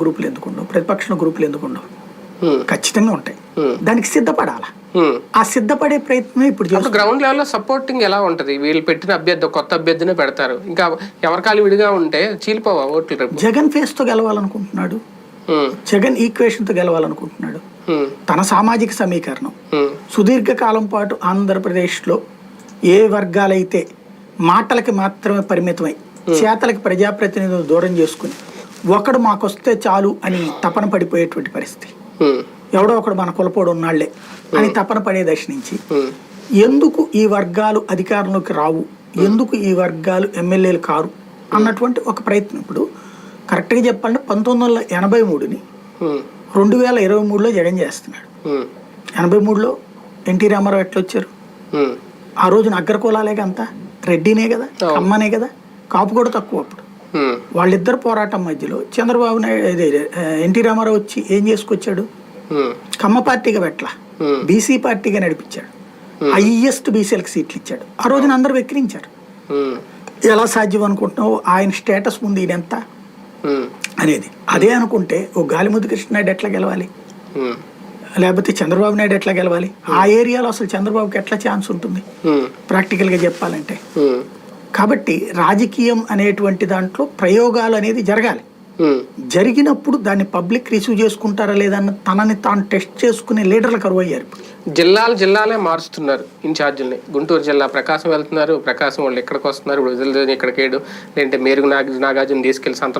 గ్రూపులు ఎందుకు ఉండవు ప్రతిపక్ష గ్రూపులు ఎందుకు ఉండవు. ఖచ్చితంగా ఉంటాయి. దానికి సిద్ధపడాల. ఆ సిద్ధపడే ప్రయత్నం ఇప్పుడు గ్రౌండ్ లెవెల్లో సపోర్టింగ్ ఎలా ఉంటది వీళ్ళు పెట్టిన అభ్యర్థి కొత్త అభ్యర్థినే పెడతారు ఇంకా ఎవరికాలు విడిగా ఉంటే చీలిపోవా ఓట్లు జగన్ ఫేస్తో గెలవాలనుకుంటున్నాడు. జగన్ ఈక్వేషన్తో గెలవాలనుకుంటున్నాడు. తన సామాజిక సమీకరణం హ్మ్. సుదీర్ఘకాలం పాటు ఆంధ్రప్రదేశ్లో ఏ వర్గాలైతే మాటలకి మాత్రమే పరిమితమై చేతలకి ప్రజాప్రతినిధులు దూరం చేసుకుని ఒకడు మాకొస్తే చాలు అని తపన పడిపోయేటువంటి పరిస్థితి. ఎవడో ఒకడు మన కులపోడు ఉన్నాళ్ళే అని తపన పడే దశ నుంచి. ఎందుకు ఈ వర్గాలు అధికారంలోకి రావు ఎందుకు ఈ వర్గాలు ఎమ్మెల్యేలు కారు అన్నటువంటి ఒక ప్రయత్నం ఇప్పుడు కరెక్ట్గా చెప్పాలంటే పంతొమ్మిది వందల ఎనభై మూడుని. రెండు వేల ఇరవై మూడులో జగన్ చేస్తున్నాడు. ఎనభై మూడులో ఎన్టీ రామారావు ఎట్లా వచ్చారు. ఆ రోజున అగ్రకులాలేగా అంతా రెడ్డినే కదా అమ్మనే కదా కాపు కూడా తక్కువ అప్పుడు. వాళ్ళిద్దరు పోరాటం మధ్యలో చంద్రబాబు నాయుడు ఎన్టీ రామారావు వచ్చి ఏం చేసుకొచ్చాడు? హ్మ్. కమ్మ పార్టీగా పెట్టలా హ్మ్. బీసీ పార్టీగా నడిపించాడు. హైయెస్ట్ బీసీలకు సీట్లు ఇచ్చాడు ఆ రోజున అందరూ వెక్కిరించారు. ఎలా సాధ్యం అనుకుంటున్నావు? ఆయన స్టేటస్ ముందు ఈయన ఎంత హ్మ్. అనేది. అదే అనుకుంటే ఓ గాలిముద్దు కృష్ణనాయుడు ఎట్లా గెలవాలి. లేకపోతే చంద్రబాబు నాయుడు ఎట్లా గెలవాలి? ఆ ఏరియాలో అసలు చంద్రబాబుకి ఎట్లా ఛాన్స్ ఉంటుంది. ప్రాక్టికల్గా చెప్పాలంటే. కాబట్టి రాజకీయం అనేటువంటి దాంట్లో ప్రయోగాలు అనేది జరగాలి. జరిగినప్పుడు దాన్ని పబ్లిక్ రిసీవ్ చేసుకుంటారా లేదన్న తనని తాను టెస్ట్ చేసుకునే లీడర్లు కరువు అయ్యారు జిల్లాలు జిల్లాలే మారుస్తున్నారు ఇన్ఛార్జీలని. గుంటూరు జిల్లా ప్రకాశం వెళ్తున్నారు. ప్రకాశం వాళ్ళు ఎక్కడికి వస్తున్నారు? ఇప్పుడు ఇక్కడికి లేదంటే మేరుగు నాగ నాగార్జున తీసుకెళ్ళి సంత